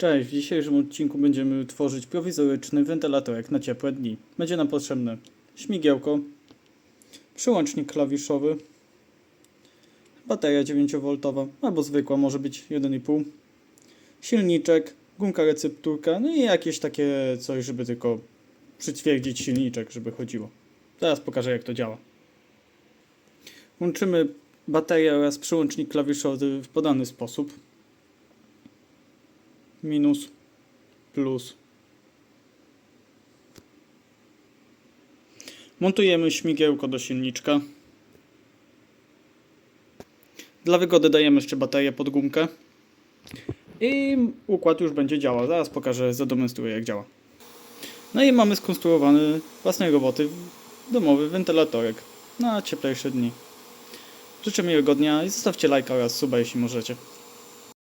Cześć, w dzisiejszym odcinku będziemy tworzyć prowizoryczny wentylatorek na ciepłe dni. Będzie nam potrzebne śmigiełko, przyłącznik klawiszowy, bateria 9V albo zwykła, może być 1,5, silniczek, gumka recepturka, no i jakieś takie coś, żeby tylko przytwierdzić silniczek, żeby chodziło. Zaraz pokażę jak to działa. Łączymy baterię oraz przyłącznik klawiszowy w podany sposób minus, plus. Montujemy śmigiełko do silniczka. Dla wygody dajemy jeszcze baterię pod gumkę. I układ już będzie działał. Zaraz pokażę, zademonstruję jak działa. No i mamy skonstruowany własnej roboty domowy wentylatorek na cieplejsze dni. Życzę miłego dnia i zostawcie lajka oraz suba jeśli możecie.